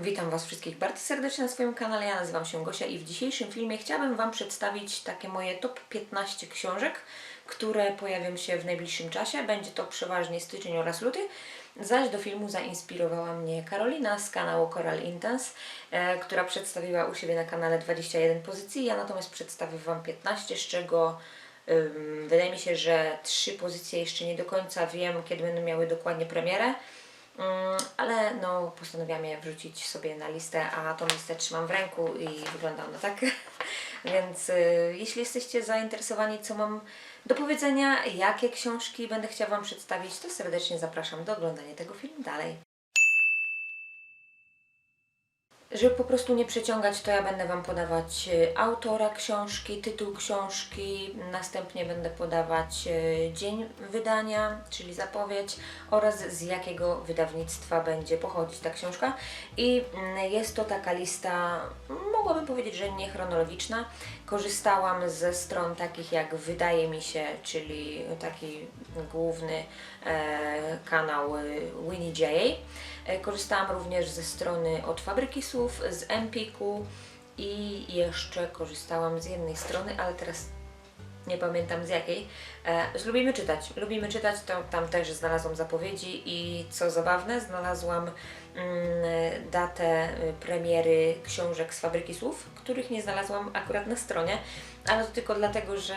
Witam Was wszystkich bardzo serdecznie na swoim kanale. Ja nazywam się Gosia i w dzisiejszym filmie chciałabym Wam przedstawić takie moje top 15 książek, które pojawią się w najbliższym czasie. Będzie to przeważnie styczeń oraz luty. Zaś do filmu zainspirowała mnie Karolina z kanału Coral Intense, e, która przedstawiła u siebie na kanale 21 pozycji. Ja natomiast przedstawię Wam 15, z czego ym, wydaje mi się, że trzy pozycje jeszcze nie do końca wiem, kiedy będą miały dokładnie premierę. Mm, ale no, postanowiłam je wrzucić sobie na listę, a tą listę trzymam w ręku i wygląda ona tak. Więc y, jeśli jesteście zainteresowani, co mam do powiedzenia, jakie książki będę chciała Wam przedstawić, to serdecznie zapraszam do oglądania tego filmu dalej. Żeby po prostu nie przeciągać, to ja będę Wam podawać y, autora książki, tytuł książki, następnie będę podawać y, dzień wydania, czyli zapowiedź oraz z jakiego wydawnictwa będzie pochodzić ta książka. I mm, jest to taka lista, mogłabym powiedzieć, że niechronologiczna. Korzystałam ze stron takich jak Wydaje mi się, czyli taki główny e, kanał y, Winnie J. E, Korzystałam również ze strony od Fabryki Słów, z Empiku i jeszcze korzystałam z jednej strony, ale teraz nie pamiętam z jakiej. E, Lubimy czytać. Lubimy czytać, to tam też znalazłam zapowiedzi i co zabawne, znalazłam mm, datę y, premiery książek z Fabryki Słów, których nie znalazłam akurat na stronie, ale to tylko dlatego, że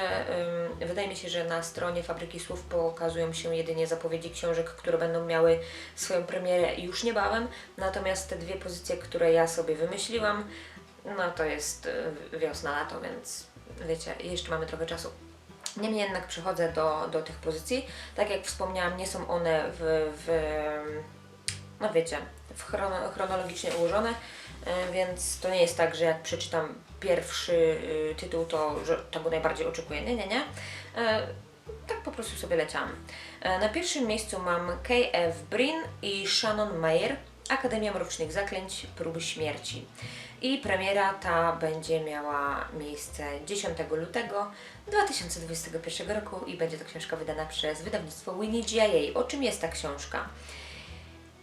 ym, wydaje mi się, że na stronie Fabryki Słów pokazują się jedynie zapowiedzi książek, które będą miały swoją premierę już niebawem, natomiast te dwie pozycje, które ja sobie wymyśliłam, no to jest y, wiosna, lato, więc wiecie, jeszcze mamy trochę czasu. Niemniej jednak przechodzę do, do tych pozycji. Tak jak wspomniałam, nie są one w, w no wiecie, w chrono, chronologicznie ułożone, e, więc to nie jest tak, że jak przeczytam pierwszy y, tytuł, to że tego najbardziej oczekuję. Nie, nie, nie. E, Tak po prostu sobie leciałam. E, Na pierwszym miejscu mam K.F. Brin i Shannon Mayer, Akademia Mrocznych Zaklęć, Próby Śmierci. I premiera ta będzie miała miejsce 10 lutego 2021 roku i będzie to książka wydana przez wydawnictwo Winnie G.I.A. O czym jest ta książka?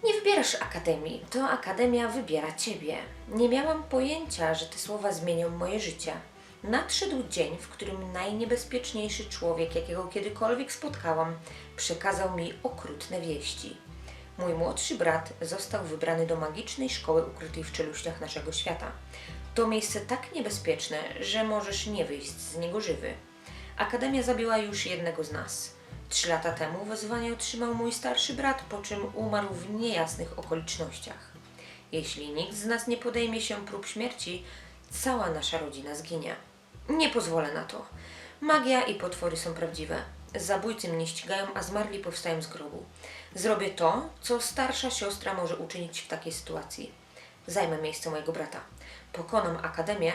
Nie wybierasz akademii, to akademia wybiera ciebie. Nie miałam pojęcia, że te słowa zmienią moje życie. Nadszedł dzień, w którym najniebezpieczniejszy człowiek, jakiego kiedykolwiek spotkałam, przekazał mi okrutne wieści. Mój młodszy brat został wybrany do magicznej szkoły ukrytej w czeluściach naszego świata. To miejsce tak niebezpieczne, że możesz nie wyjść z niego żywy. Akademia zabiła już jednego z nas. Trzy lata temu wezwanie otrzymał mój starszy brat, po czym umarł w niejasnych okolicznościach. Jeśli nikt z nas nie podejmie się prób śmierci, cała nasza rodzina zginie. Nie pozwolę na to. Magia i potwory są prawdziwe. Zabójcy mnie ścigają, a zmarli powstają z grobu. Zrobię to, co starsza siostra może uczynić w takiej sytuacji. Zajmę miejsce mojego brata. Pokonam akademię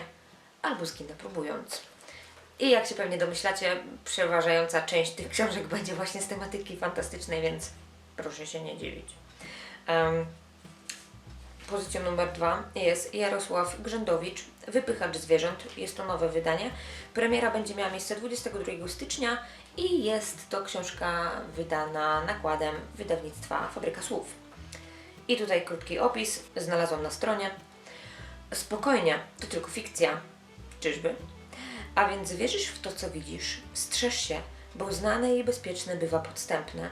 albo zginę próbując. I jak się pewnie domyślacie, przeważająca część tych książek będzie właśnie z tematyki fantastycznej, więc proszę się nie dziwić. Em, Pozycją numer dwa jest Jarosław Grzędowicz, Wypychacz zwierząt. Jest to nowe wydanie. Premiera będzie miała miejsce 22 stycznia i jest to książka wydana nakładem wydawnictwa Fabryka Słów. I tutaj krótki opis znalazłam na stronie. Spokojnie, to tylko fikcja. Czyżby? A więc wierzysz w to, co widzisz. Strzeż się, bo znane i bezpieczne bywa podstępne.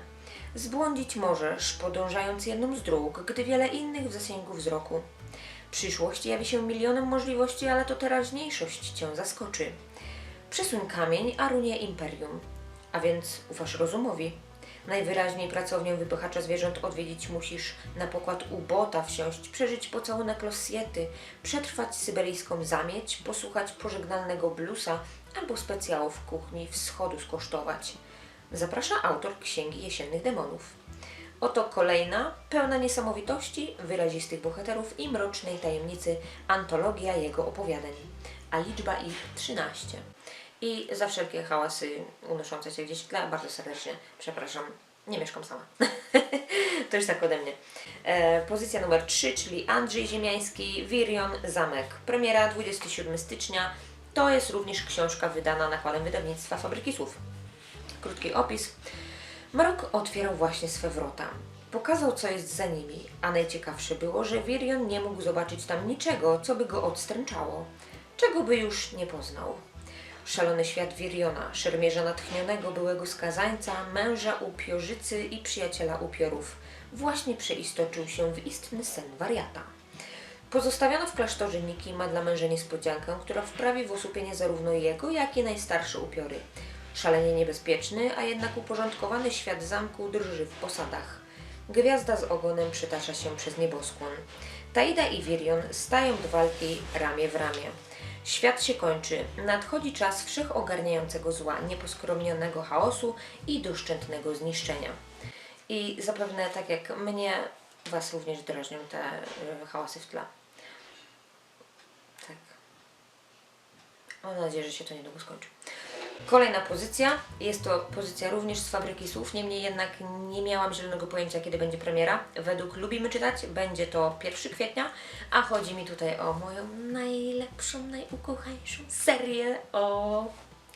Zbłądzić możesz, podążając jedną z dróg, gdy wiele innych w zasięgu wzroku. Przyszłość jawi się milionem możliwości, ale to teraźniejszość cię zaskoczy. Przesuń kamień, a runie imperium. A więc ufasz rozumowi. Najwyraźniej pracownię wypychacza zwierząt odwiedzić musisz, na pokład ubota wsiąść, przeżyć pocałunek losjety, przetrwać syberyjską zamieć, posłuchać pożegnalnego bluesa albo specjałów kuchni wschodu skosztować. Zaprasza autor Księgi Jesiennych Demonów. Oto kolejna, pełna niesamowitości, wyrazistych bohaterów i mrocznej tajemnicy antologia jego opowiadań, a liczba ich 13. I za wszelkie hałasy unoszące się gdzieś w tle, bardzo serdecznie przepraszam, nie mieszkam sama. to już tak ode mnie. E, pozycja numer 3, czyli Andrzej Ziemiański, Wirion, Zamek. Premiera 27 stycznia. To jest również książka wydana nakładem wydawnictwa Fabryki Słów. Krótki opis. Mrok otwierał właśnie swe wrota. Pokazał, co jest za nimi, a najciekawsze było, że Virion nie mógł zobaczyć tam niczego, co by go odstręczało, czego by już nie poznał. Szalony świat Viriona, szermierza natchnionego byłego skazańca, męża upiorzycy i przyjaciela upiorów, właśnie przeistoczył się w istny sen wariata. Pozostawiono w klasztorze Niki ma dla męża niespodziankę, która wprawi w osłupienie zarówno jego, jak i najstarsze upiory. Szalenie niebezpieczny, a jednak uporządkowany świat zamku drży w posadach. Gwiazda z ogonem przytasza się przez nieboskłon. Taida i Virion stają do walki ramię w ramię. Świat się kończy, nadchodzi czas wszechogarniającego zła, nieposkromnionego chaosu i doszczętnego zniszczenia. I zapewne tak jak mnie, Was również drażnią te y, hałasy w tle. Tak. Mam nadzieję, że się to niedługo skończy. Kolejna pozycja, jest to pozycja również z Fabryki Słów, niemniej jednak nie miałam zielonego pojęcia, kiedy będzie premiera. Według Lubimy Czytać będzie to 1 kwietnia, a chodzi mi tutaj o moją najlepszą, najukochańszą serię o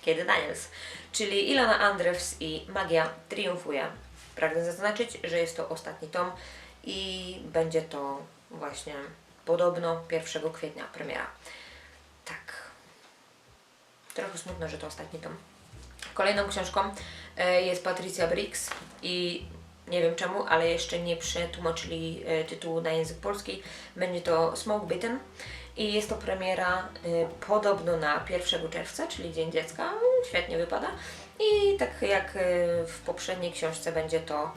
Kiedy Daniels, czyli Ilona Andrews i Magia triumfuje. Pragnę zaznaczyć, że jest to ostatni tom i będzie to właśnie podobno 1 kwietnia premiera. Tak. Trochę smutno, że to ostatni tom. Kolejną książką e, jest Patricia Briggs i nie wiem czemu, ale jeszcze nie przetłumaczyli e, tytułu na język polski. Będzie to Smoke Bitten i jest to premiera e, podobno na 1 czerwca, czyli Dzień Dziecka. Świetnie wypada. I tak jak w poprzedniej książce będzie to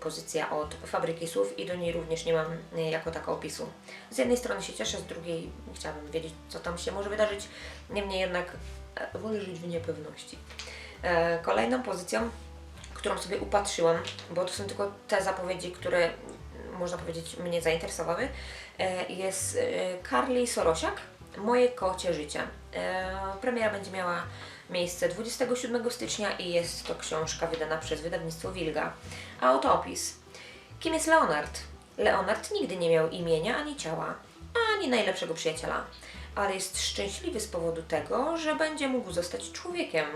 pozycja od Fabryki Słów i do niej również nie mam e, jako tako opisu. Z jednej strony się cieszę, z drugiej chciałabym wiedzieć, co tam się może wydarzyć. Niemniej jednak e, wolę żyć w niepewności. E, Kolejną pozycją, którą sobie upatrzyłam, bo to są tylko te zapowiedzi, które można powiedzieć mnie zainteresowały, e, jest e, Carly Sorosiak, Moje kocie życie. E, Premiera będzie miała miejsce 27 stycznia i jest to książka wydana przez wydawnictwo Wilga. A oto opis. Kim jest Leonard? Leonard nigdy nie miał imienia ani ciała, ani najlepszego przyjaciela, ale jest szczęśliwy z powodu tego, że będzie mógł zostać człowiekiem.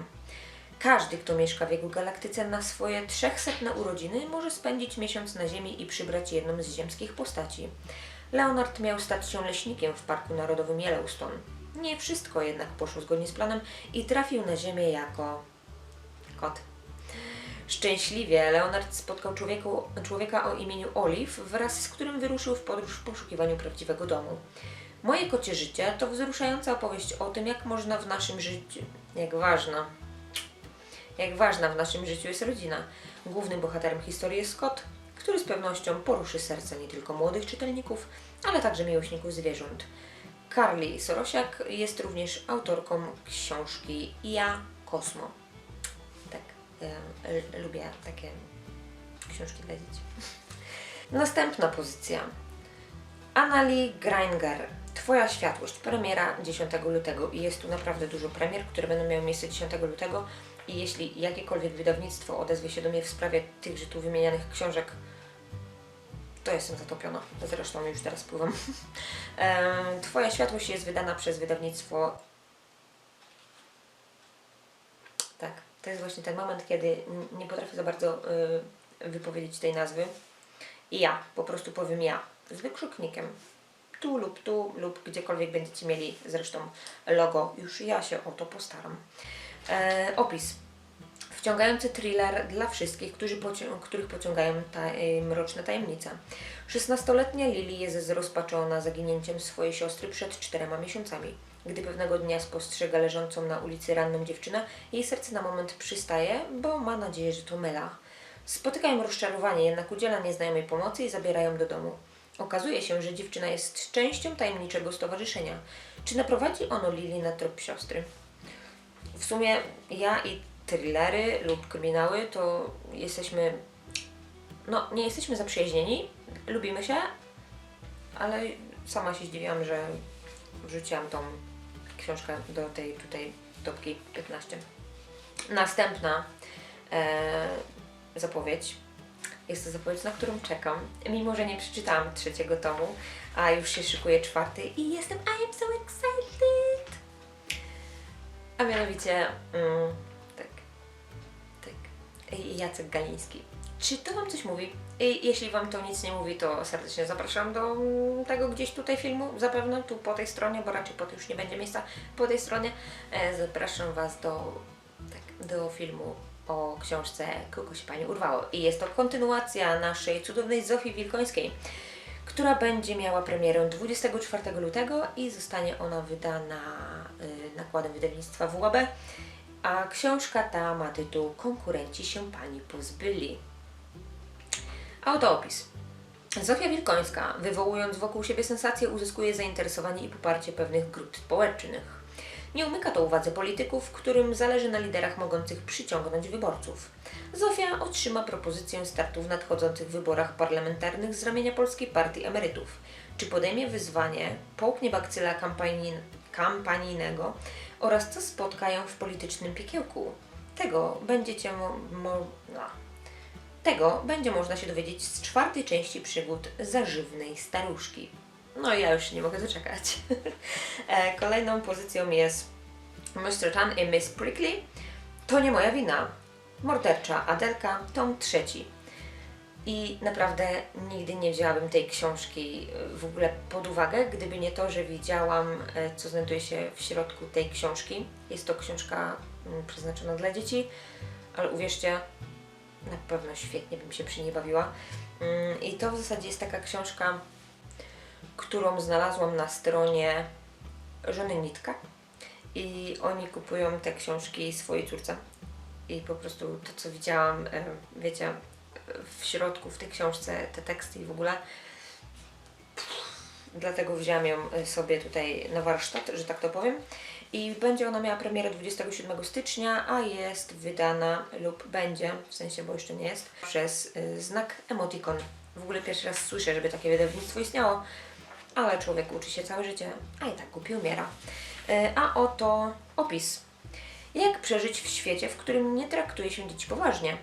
Każdy, kto mieszka w jego galaktyce na swoje trzechsetne urodziny, może spędzić miesiąc na Ziemi i przybrać jedną z ziemskich postaci. Leonard miał stać się leśnikiem w Parku Narodowym Yellowstone. Nie wszystko jednak poszło zgodnie z planem i trafił na Ziemię jako kot. Szczęśliwie Leonard spotkał człowieku, człowieka o imieniu Olive, wraz z którym wyruszył w podróż w poszukiwaniu prawdziwego domu. Moje kocie życie to wzruszająca opowieść o tym, jak można w naszym życiu, jak ważna, jak ważna w naszym życiu jest rodzina. Głównym bohaterem historii jest Scott, który z pewnością poruszy serca nie tylko młodych czytelników, ale także miłośników zwierząt. Carly Sorosiak jest również autorką książki Ja Kosmo. Tak, lubię takie książki dla dzieci. Następna pozycja. Anali Greinger. Twoja światłość. Premiera 10 lutego i jest tu naprawdę dużo premier, które będą miały miejsce 10 lutego i jeśli jakiekolwiek wydawnictwo odezwie się do mnie w sprawie tychże tu wymienianych książek, to jestem zatopiona. Zresztą już teraz pływam. Twoja światłość jest wydana przez wydawnictwo. Tak, to jest właśnie ten moment, kiedy nie potrafię za bardzo y, wypowiedzieć tej nazwy. I ja, po prostu powiem ja, z wykrzyknikiem. Tu lub tu, lub gdziekolwiek będziecie mieli zresztą logo, już ja się o to postaram. E, opis. Wciągający thriller dla wszystkich, którzy pocią- których pociągają ta, mroczne tajemnice. 16-letnia Lily jest zrozpaczona zaginięciem swojej siostry przed czterema miesiącami. Gdy pewnego dnia spostrzega leżącą na ulicy ranną dziewczynę, jej serce na moment przystaje, bo ma nadzieję, że to myla. Spotykają rozczarowanie, jednak udziela nieznajomej pomocy i zabierają do domu. Okazuje się, że dziewczyna jest częścią tajemniczego stowarzyszenia. Czy naprowadzi ono Lili na trop siostry? W sumie ja i thrillery lub kryminały to jesteśmy. No, nie jesteśmy zaprzyjaźnieni, lubimy się, ale sama się zdziwiłam, że wrzuciłam tą książkę do tej tutaj topki 15. Następna e, zapowiedź. Jest to zapowiedź, na którą czekam, mimo że nie przeczytałam trzeciego tomu, a już się szykuje czwarty i jestem I am so excited! A mianowicie, mm, Jacek Galiński. Czy to Wam coś mówi? Jeśli Wam to nic nie mówi, to serdecznie zapraszam do tego gdzieś tutaj filmu, zapewne tu po tej stronie, bo raczej po tej już nie będzie miejsca po tej stronie. E, zapraszam Was do, tak, do filmu o książce Kogo się Pani urwało. I jest to kontynuacja naszej cudownej Zofii Wilkońskiej, która będzie miała premierę 24 lutego i zostanie ona wydana y, nakładem wydawnictwa WAB. A książka ta ma tytuł Konkurenci się Pani pozbyli. Autoopis. Zofia Wilkońska, wywołując wokół siebie sensację, uzyskuje zainteresowanie i poparcie pewnych grup społecznych. Nie umyka to uwadze polityków, którym zależy na liderach mogących przyciągnąć wyborców. Zofia otrzyma propozycję startu w nadchodzących wyborach parlamentarnych z ramienia Polskiej Partii Emerytów. Czy podejmie wyzwanie, połknie bakcyla kampanijn- kampanijnego oraz co spotka ją w politycznym piekiełku? Tego będziecie mo- mo- no. Tego będzie można się dowiedzieć z czwartej części przygód zażywnej staruszki. No ja już nie mogę doczekać. E, Kolejną pozycją jest Mr. Tan i Miss Prickly. To nie moja wina. Mordercza Adelka, tom trzeci. I naprawdę nigdy nie wzięłabym tej książki e, w ogóle pod uwagę, gdyby nie to, że widziałam, e, co znajduje się w środku tej książki. Jest to książka mm, przeznaczona dla dzieci, ale uwierzcie, na pewno świetnie bym się przy niej bawiła. Mm, I to w zasadzie jest taka książka, którą znalazłam na stronie Żony Nitka. I oni kupują te książki swojej córce. I po prostu to, co widziałam, e, wiecie, w środku, w tej książce, te teksty i w ogóle. Dlatego wzięłam ją e, sobie tutaj na warsztat, że tak to powiem. I będzie ona miała premierę 27 stycznia, a jest wydana lub będzie, w sensie, bo jeszcze nie jest, przez y, znak Emoticon. W ogóle pierwszy raz słyszę, żeby takie wydawnictwo istniało, ale człowiek uczy się całe życie, a i tak głupi umiera. Y, A oto opis. Jak przeżyć w świecie, w którym nie traktuje się dzieci poważnie?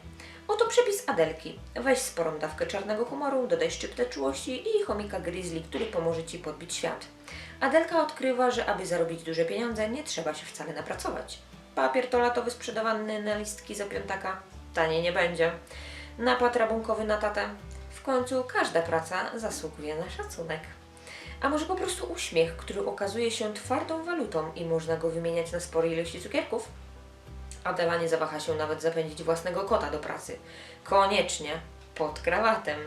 Oto przepis Adelki. Weź sporą dawkę czarnego humoru, dodaj szczyptę czułości i chomika grizzly, który pomoże Ci podbić świat. Adelka odkrywa, że aby zarobić duże pieniądze, nie trzeba się wcale napracować. Papier toaletowy sprzedawany na listki za piątaka taniej nie będzie. Napad rabunkowy na tatę. W końcu każda praca zasługuje na szacunek. A może po prostu uśmiech, który okazuje się twardą walutą i można go wymieniać na spore ilości cukierków? Adela nie zawaha się nawet zapędzić własnego kota do pracy. Koniecznie pod krawatem.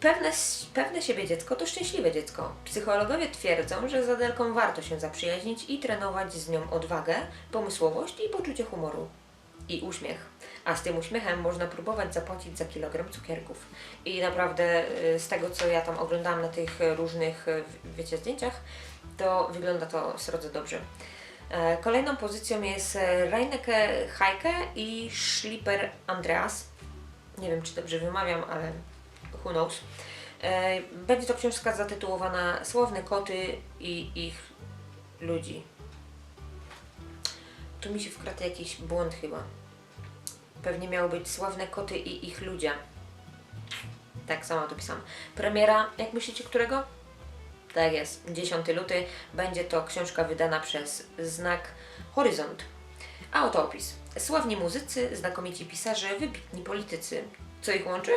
Pewne, pewne siebie dziecko to szczęśliwe dziecko. Psychologowie twierdzą, że z Adelką warto się zaprzyjaźnić i trenować z nią odwagę, pomysłowość i poczucie humoru. I uśmiech. A z tym uśmiechem można próbować zapłacić za kilogram cukierków. I naprawdę y, z tego, co ja tam oglądałam na tych różnych, y, wiecie, zdjęciach, to wygląda to srodze dobrze. E, Kolejną pozycją jest e, Reineke Heike i Schlipper Andreas. Nie wiem, czy dobrze wymawiam, ale who knows. E, Będzie to książka zatytułowana Słowne koty i ich ludzi. Tu mi się wkradł jakiś błąd chyba. Pewnie miało być Sławne koty i ich ludzie. Tak samo to pisałam. Premiera, jak myślicie, którego? Tak jest, 10 luty. Będzie to książka wydana przez Znak Horyzont. A oto opis. Sławni muzycy, znakomici pisarze, wybitni politycy. Co ich łączy?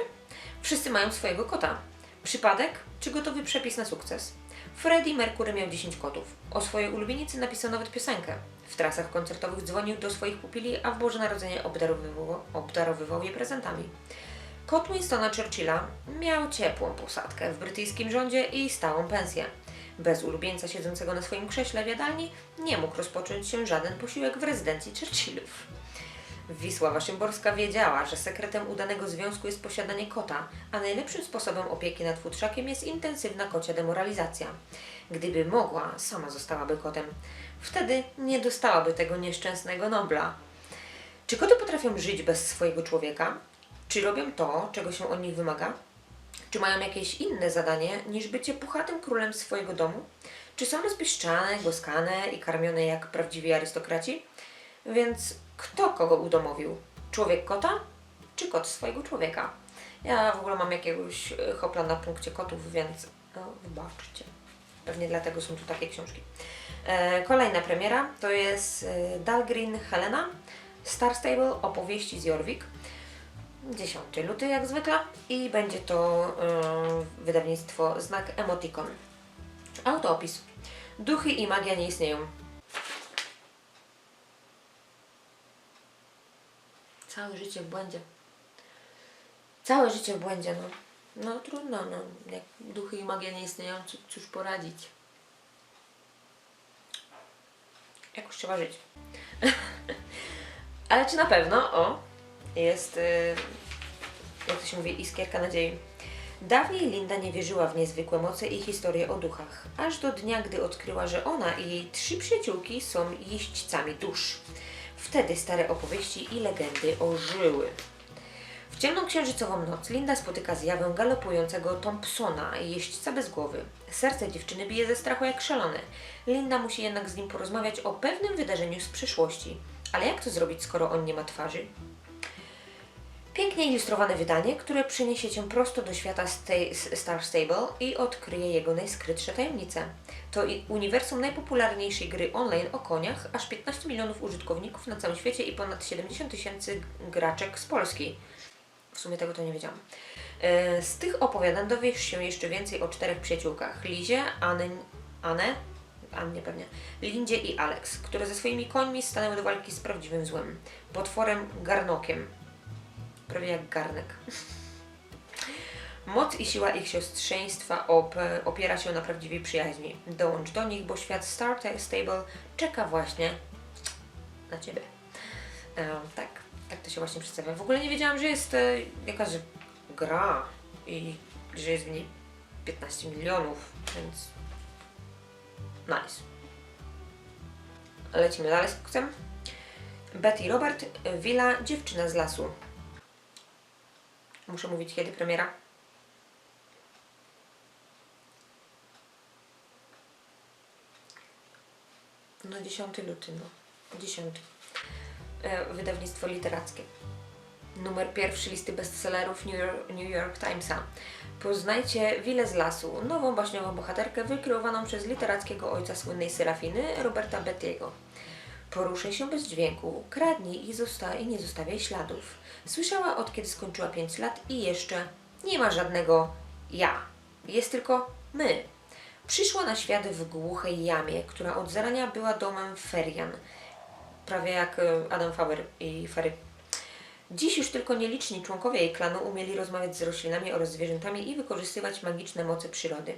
Wszyscy mają swojego kota. Przypadek czy gotowy przepis na sukces? Freddie Mercury miał 10 kotów. O swojej ulubienicy napisał nawet piosenkę. W trasach koncertowych dzwonił do swoich pupili, a w Boże Narodzenie obdarowywał, obdarowywał je prezentami. Kot Winstona Churchilla miał ciepłą posadkę w brytyjskim rządzie i stałą pensję. Bez ulubieńca siedzącego na swoim krześle w jadalni nie mógł rozpocząć się żaden posiłek w rezydencji Churchillów. Wisława Szymborska wiedziała, że sekretem udanego związku jest posiadanie kota, a najlepszym sposobem opieki nad futrzakiem jest intensywna kocia demoralizacja. Gdyby mogła, sama zostałaby kotem. Wtedy nie dostałaby tego nieszczęsnego Nobla. Czy koty potrafią żyć bez swojego człowieka? Czy robią to, czego się od nich wymaga? Czy mają jakieś inne zadanie niż bycie puchatym królem swojego domu? Czy są rozpieszczane, głaskane i karmione jak prawdziwi arystokraci? Więc kto kogo udomowił? Człowiek kota, czy kot swojego człowieka? Ja w ogóle mam jakiegoś e, hopla na punkcie kotów, więc no, wybaczcie. Pewnie dlatego są tu takie książki. E, kolejna premiera to jest e, Dalgreen Helena, Star Stable, opowieści z Jorvik. 10 luty jak zwykle i będzie to yy, wydawnictwo Znak Emoticon. Autoopis. Duchy i magia nie istnieją. Całe życie w błędzie. Całe życie w błędzie, no. No trudno, no. Jak duchy i magia nie istnieją, cóż poradzić. Jakoś trzeba żyć. Ale czy na pewno, o, jest, y, jak to się mówi, iskierka nadziei. Dawniej Linda nie wierzyła w niezwykłe moce i historie o duchach, aż do dnia, gdy odkryła, że ona i jej trzy przyjaciółki są jeźdźcami dusz. Wtedy stare opowieści i legendy ożyły. W ciemną księżycową noc Linda spotyka zjawę galopującego Thompsona, jeźdźca bez głowy. Serce dziewczyny bije ze strachu jak szalone. Linda musi jednak z nim porozmawiać o pewnym wydarzeniu z przeszłości. Ale jak to zrobić, skoro on nie ma twarzy? Pięknie ilustrowane wydanie, które przyniesie Cię prosto do świata Sta- Star Stable i odkryje jego najskrytsze tajemnice. To uniwersum najpopularniejszej gry online o koniach, aż 15 milionów użytkowników na całym świecie i ponad 70 tysięcy graczek z Polski. W sumie tego to nie wiedziałam. E, Z tych opowiadań dowiesz się jeszcze więcej o czterech przyjaciółkach. Lizie, Anę, Anę, Annie pewnie, Lindzie i Alex, które ze swoimi końmi stanęły do walki z prawdziwym złem. Potworem Garnokiem. Prawie jak garnek. Moc i siła ich siostrzeństwa op opiera się na prawdziwej przyjaźni. Dołącz do nich, bo świat Star Stable czeka właśnie na Ciebie. E, tak, tak to się właśnie przedstawia. W ogóle nie wiedziałam, że jest e, jakaś gra i że jest w niej 15 milionów, więc nice. Lecimy dalej z koksem. Betty Robert, Villa, dziewczyna z lasu. Muszę mówić kiedy premiera. No 10 luty, no. 10. E, wydawnictwo literackie. Numer pierwszy listy bestsellerów New York, New York Timesa. Poznajcie Willę z lasu, nową baśniową bohaterkę wykreowaną przez literackiego ojca słynnej Serafiny, Roberta Bettiego. Poruszaj się bez dźwięku, kradnij i, zosta- i nie zostawiaj śladów. Słyszała od kiedy skończyła 5 lat i jeszcze nie ma żadnego ja. Jest tylko my. Przyszła na świat w głuchej jamie, która od zarania była domem ferian. Prawie jak e, Adam Faber i Fary. Dziś już tylko nieliczni członkowie jej klanu umieli rozmawiać z roślinami oraz zwierzętami i wykorzystywać magiczne moce przyrody.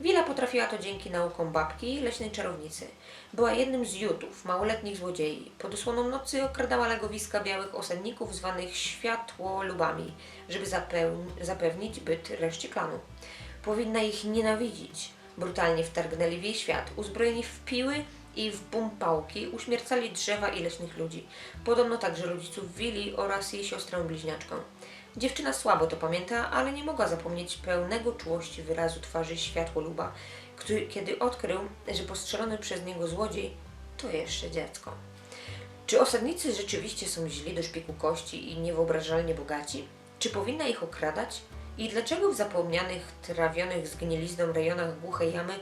Wila potrafiła to dzięki naukom babki, leśnej czarownicy. Była jednym z jutów, małoletnich złodziei. Pod osłoną nocy okradała legowiska białych osadników zwanych światłolubami, żeby zapewnić byt reszcie klanu. Powinna ich nienawidzić. Brutalnie wtargnęli w jej świat, uzbrojeni w piły i w bumpałki uśmiercali drzewa i leśnych ludzi. Podobno także rodziców Willi oraz jej siostrę bliźniaczkę. Dziewczyna słabo to pamięta, ale nie mogła zapomnieć pełnego czułości wyrazu twarzy światłoluba, który, kiedy odkrył, że postrzelony przez niego złodziej to jeszcze dziecko. Czy osadnicy rzeczywiście są źli do szpiku kości i niewyobrażalnie bogaci? Czy powinna ich okradać? I dlaczego w zapomnianych, trawionych zgnilizną rejonach głuchej jamy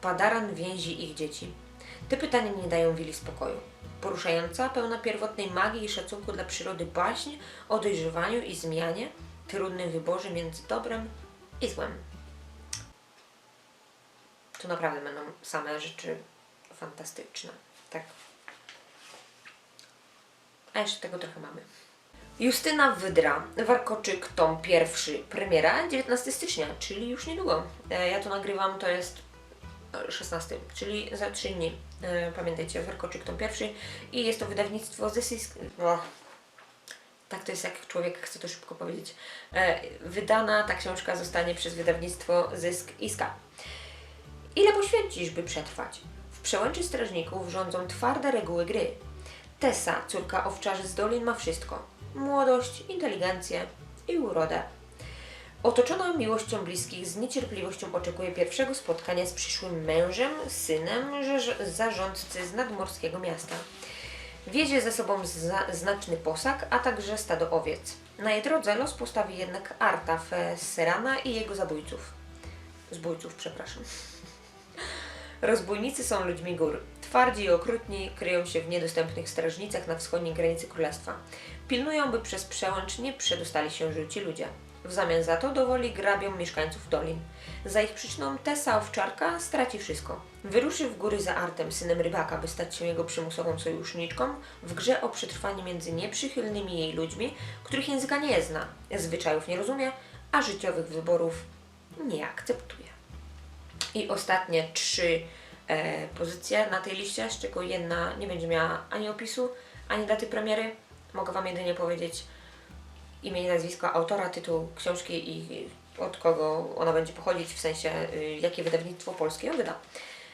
padaran więzi ich dzieci? Te pytania nie dają Willi spokoju. Poruszająca, pełna pierwotnej magii i szacunku dla przyrody baśń o dojrzewaniu i zmianie, trudnym wyborze między dobrem i złem. Tu naprawdę będą same rzeczy fantastyczne. Tak. A jeszcze tego trochę mamy. Justyna Wydra, Warkoczyk, tom pierwszy, premiera 19 stycznia, czyli już niedługo. E, Ja to nagrywam, to jest 16, czyli za 3 dni. E, Pamiętajcie, Warkoczyk, tom pierwszy i jest to wydawnictwo This is... O. Tak to jest, jak człowiek chce to szybko powiedzieć. E, Wydana ta książka zostanie przez wydawnictwo Zysk Iska. Ile poświęcisz, by przetrwać? W przełęczy strażników rządzą twarde reguły gry. Tessa, córka owczarzy z dolin, ma wszystko. Młodość, inteligencję i urodę. Otoczona miłością bliskich, z niecierpliwością oczekuje pierwszego spotkania z przyszłym mężem, synem zarządcy z nadmorskiego miasta. Wiezie ze sobą za- znaczny posag, a także stado owiec. Na jej drodze los postawi jednak Artaf Serana i jego zabójców. Zbójców, przepraszam. Rozbójnicy są ludźmi gór. twardzi i okrutni kryją się w niedostępnych strażnicach na wschodniej granicy królestwa. Pilnują, by przez przełęcz nie przedostali się żółci ludzie. W zamian za to dowoli grabią mieszkańców dolin. Za ich przyczyną Tessa owczarka straci wszystko. Wyruszy w góry za Artem, synem rybaka, by stać się jego przymusową sojuszniczką w grze o przetrwanie między nieprzychylnymi jej ludźmi, których języka nie zna, zwyczajów nie rozumie, a życiowych wyborów nie akceptuje. I ostatnie trzy e, pozycje na tej liście, z czego jedna nie będzie miała ani opisu, ani daty premiery. Mogę Wam jedynie powiedzieć imię i nazwisko autora, tytuł książki i od kogo ona będzie pochodzić, w sensie y, jakie wydawnictwo polskie ją wyda.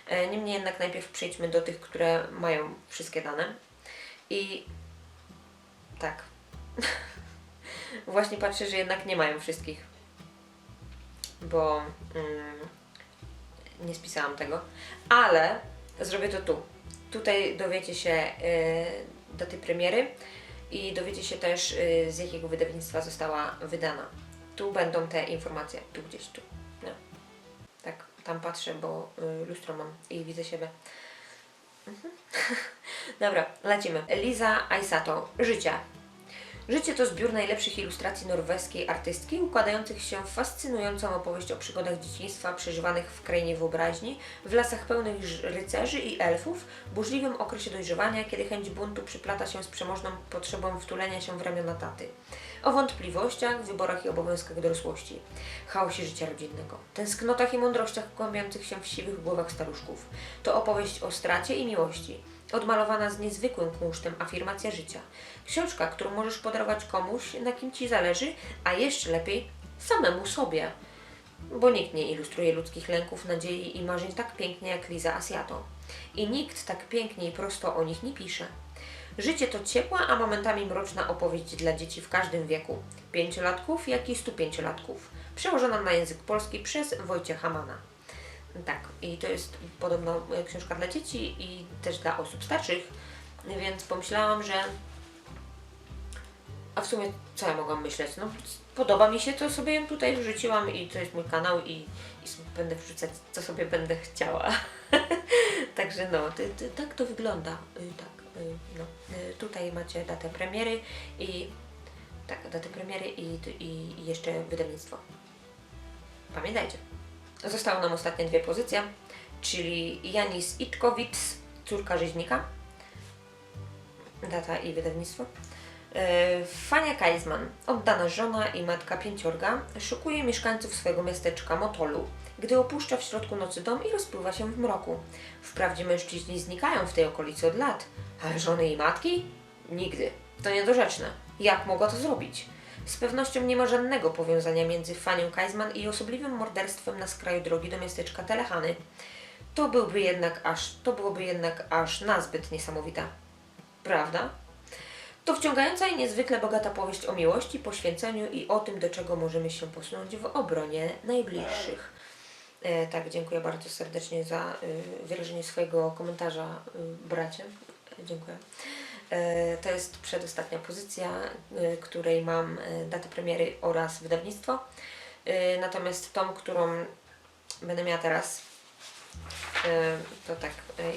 E, Niemniej jednak najpierw przejdźmy do tych, które mają wszystkie dane. I tak. Właśnie patrzę, że jednak nie mają wszystkich. Bo mm, nie spisałam tego. Ale zrobię to tu. Tutaj dowiecie się y, daty premiery i dowiecie się też y, z jakiego wydawnictwa została wydana. Tu będą te informacje, tu gdzieś tu. No. Tak, tam patrzę, bo y, lustro mam i widzę siebie. Mhm. Dobra, lecimy. Liza Aisato. Życie. Życie to zbiór najlepszych ilustracji norweskiej artystki, układających się w fascynującą opowieść o przygodach dzieciństwa przeżywanych w krainie wyobraźni, w lasach pełnych rycerzy i elfów, burzliwym okresie dojrzewania, kiedy chęć buntu przyplata się z przemożną potrzebą wtulenia się w ramiona taty. O wątpliwościach, wyborach i obowiązkach dorosłości, chaosie życia rodzinnego, tęsknotach i mądrościach kłębiących się w siwych głowach staruszków. To opowieść o stracie i miłości, odmalowana z niezwykłym kunsztem afirmacja życia. Książka, którą możesz podarować komuś, na kim Ci zależy, a jeszcze lepiej samemu sobie. Bo nikt nie ilustruje ludzkich lęków, nadziei i marzeń tak pięknie jak Liza Asiato. I nikt tak pięknie i prosto o nich nie pisze. Życie to ciepła, a momentami mroczna opowieść dla dzieci w każdym wieku. Pięciolatków, jak i stupięciolatków. Przełożona na język polski przez Wojciecha Mana. Tak, i to jest podobno e, książka dla dzieci i też dla osób starszych, więc pomyślałam, że. A w sumie co ja mogłam myśleć? No, podoba mi się, to sobie tutaj wrzuciłam i to jest mój kanał i, i będę wrzucać, co sobie będę chciała. Także no, ty, ty, tak to wygląda. Y, tak, y, no. Y, tutaj macie datę premiery i. Tak, datę premiery i, i, i jeszcze wydawnictwo. Pamiętajcie. Zostały nam ostatnie dwie pozycje, czyli Janis Iczkowicz, córka rzeźnika. Data i wydawnictwo. E, Fania Kaisman, oddana żona i matka pięciorga, szukuje mieszkańców swojego miasteczka Motolu, gdy opuszcza w środku nocy dom i rozpływa się w mroku. Wprawdzie mężczyźni znikają w tej okolicy od lat, ale żony i matki? Nigdy. To niedorzeczne. Jak mogła to zrobić? Z pewnością nie ma żadnego powiązania między Fanią Kaisman i osobliwym morderstwem na skraju drogi do miasteczka Telechany. To byłby jednak aż, to byłoby jednak aż nazbyt niesamowite. Prawda? To wciągająca i niezwykle bogata powieść o miłości, poświęceniu i o tym, do czego możemy się posunąć w obronie najbliższych. E, tak, dziękuję bardzo serdecznie za y, wyrażenie swojego komentarza, y, bracie. E, dziękuję. E, to jest przedostatnia pozycja, y, której mam datę premiery oraz wydawnictwo. Y, natomiast tą, którą będę miała teraz, to tak,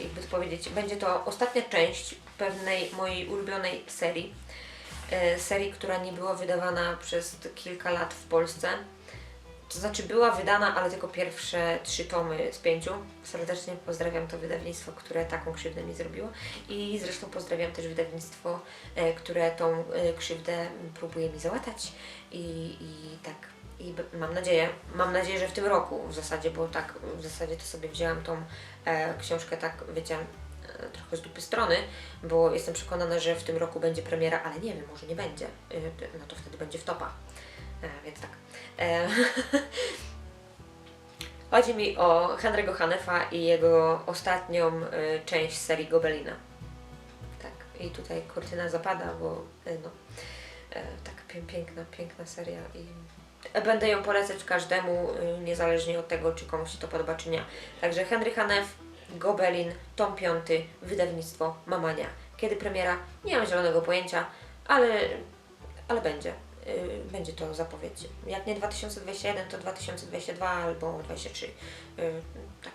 jakby to powiedzieć, będzie to ostatnia część pewnej mojej ulubionej serii. Y, Serii, która nie była wydawana przez kilka lat w Polsce. To znaczy była wydana, ale tylko pierwsze trzy tomy z pięciu. Serdecznie pozdrawiam to wydawnictwo, które taką krzywdę mi zrobiło. I zresztą pozdrawiam też wydawnictwo, e, które tą e, krzywdę próbuje mi załatać. I, i tak, i mam nadzieję, mam nadzieję, że w tym roku w zasadzie, bo tak w zasadzie to sobie wzięłam tą e, książkę tak, wiecie, e, trochę z dupy strony, bo jestem przekonana, że w tym roku będzie premiera, ale nie wiem, może nie będzie. E, no to wtedy będzie w topa. E, więc tak. E, Chodzi mi o Henry'ego Hanefa i jego ostatnią e, część serii Gobelina. Tak, i tutaj kurtyna zapada, bo e, no, e, tak piękna, piękna seria i będę ją polecać każdemu, niezależnie od tego, czy komuś się to podoba, czy nie. Także Henry Hanef, Gobelin, tom 5, wydawnictwo Mamania. Kiedy premiera? Nie mam zielonego pojęcia, ale, ale będzie. Y, Będzie to zapowiedź. Jak nie 2021, to 2022 albo 2023. Y, Tak.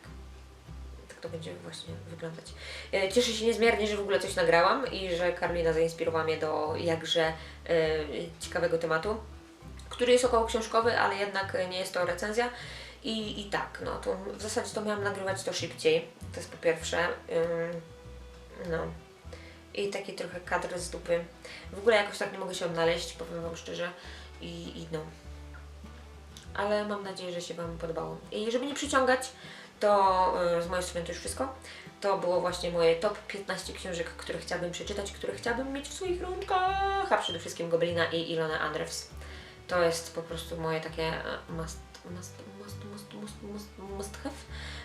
Tak to będzie właśnie wyglądać. E, Cieszę się niezmiernie, że w ogóle coś nagrałam i że Karolina zainspirowała mnie do jakże e, ciekawego tematu, który jest około książkowy, ale jednak nie jest to recenzja. I, I tak, no to w zasadzie to miałam nagrywać to szybciej. To jest po pierwsze. No. I taki trochę kadr z dupy. W ogóle jakoś tak nie mogę się odnaleźć, powiem Wam szczerze. I, i no. Ale mam nadzieję, że się Wam podobało. I żeby nie przyciągać, to y, z mojej strony to już wszystko. To było właśnie moje top 15 książek, które chciałabym przeczytać, które chciałabym mieć w swoich rączkach, a przede wszystkim Gobelina i Ilona Andrews. To jest po prostu moje takie e, must, must, must, must, must, must, must have.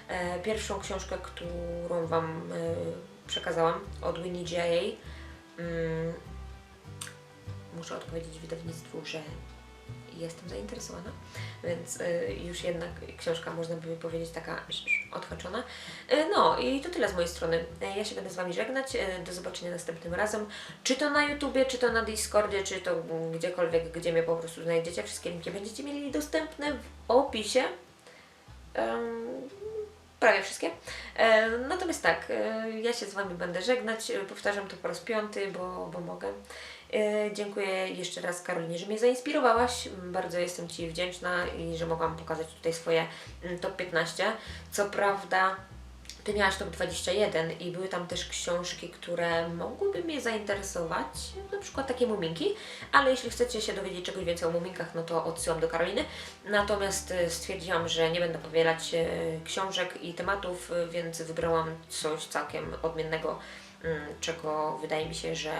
E, Pierwszą książkę, którą Wam e, przekazałam od Winnie J.A. Mm, muszę odpowiedzieć wydawnictwu, że jestem zainteresowana, więc y, już jednak książka można by powiedzieć taka odhaczona. Y, no i to tyle z mojej strony. Y, Ja się będę z Wami żegnać. Do zobaczenia następnym razem. Czy to na YouTubie, czy to na Discordzie, czy to gdziekolwiek, gdzie mnie po prostu znajdziecie. Wszystkie linki będziecie mieli dostępne w opisie. Em, prawie wszystkie. E, natomiast tak, e, ja się z Wami będę żegnać. Powtarzam to po raz piąty, bo, bo mogę. E, dziękuję jeszcze raz Karolinie, że mnie zainspirowałaś. Bardzo jestem Ci wdzięczna i że mogłam pokazać tutaj swoje mm, top 15. Co prawda Ty miałaś top 21 i były tam też książki, które mogłyby mnie zainteresować, na przykład takie muminki, ale jeśli chcecie się dowiedzieć czegoś więcej o muminkach, no to odsyłam do Karoliny. Natomiast e, stwierdziłam, że nie będę powielać e, książek i tematów, więc wybrałam coś całkiem odmiennego, mm, czego wydaje mi się, że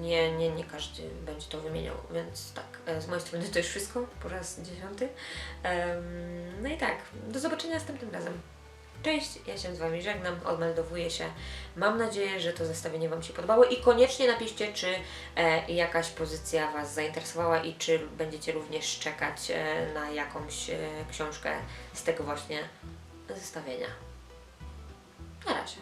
nie, nie, nie każdy będzie to wymieniał, więc tak, e, z mojej strony to już wszystko po raz dziesiąty. No i tak, do zobaczenia następnym razem. Cześć, ja się z Wami żegnam, odmeldowuję się. Mam nadzieję, że to zestawienie Wam się podobało i koniecznie napiszcie, czy e, jakaś pozycja Was zainteresowała i czy będziecie również czekać e, na jakąś e, książkę z tego właśnie zestawienia. Na razie.